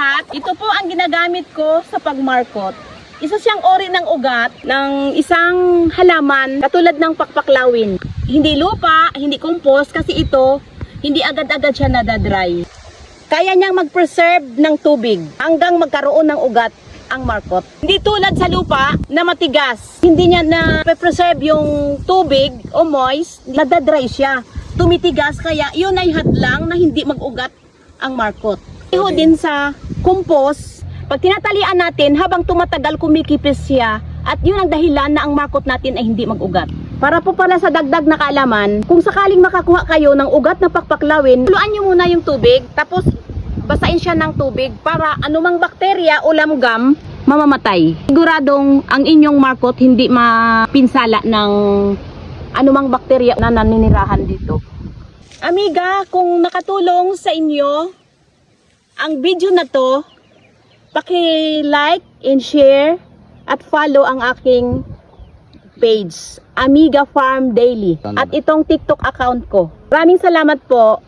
lahat, ito po ang ginagamit ko sa pagmarkot. Isa siyang ori ng ugat ng isang halaman katulad ng pakpaklawin. Hindi lupa, hindi compost kasi ito hindi agad-agad siya nadadry. Kaya niyang mag-preserve ng tubig hanggang magkaroon ng ugat ang markot. Hindi tulad sa lupa na matigas. Hindi niya na preserve yung tubig o moist, nadadry siya. Tumitigas kaya yun ay hadlang na hindi mag-ugat ang markot. Iho din sa compost, pag tinatalian natin habang tumatagal kumikipis siya at yun ang dahilan na ang markot natin ay hindi mag-ugat. Para po pala sa dagdag na kaalaman, kung sakaling makakuha kayo ng ugat na pakpaklawin, luan nyo muna yung tubig, tapos basain siya ng tubig para anumang bakterya o lamgam mamamatay. Siguradong ang inyong markot hindi mapinsala ng anumang bakterya na naninirahan dito. Amiga, kung nakatulong sa inyo ang video na to, paki-like and share at follow ang aking page, Amiga Farm Daily. At itong TikTok account ko. Maraming salamat po.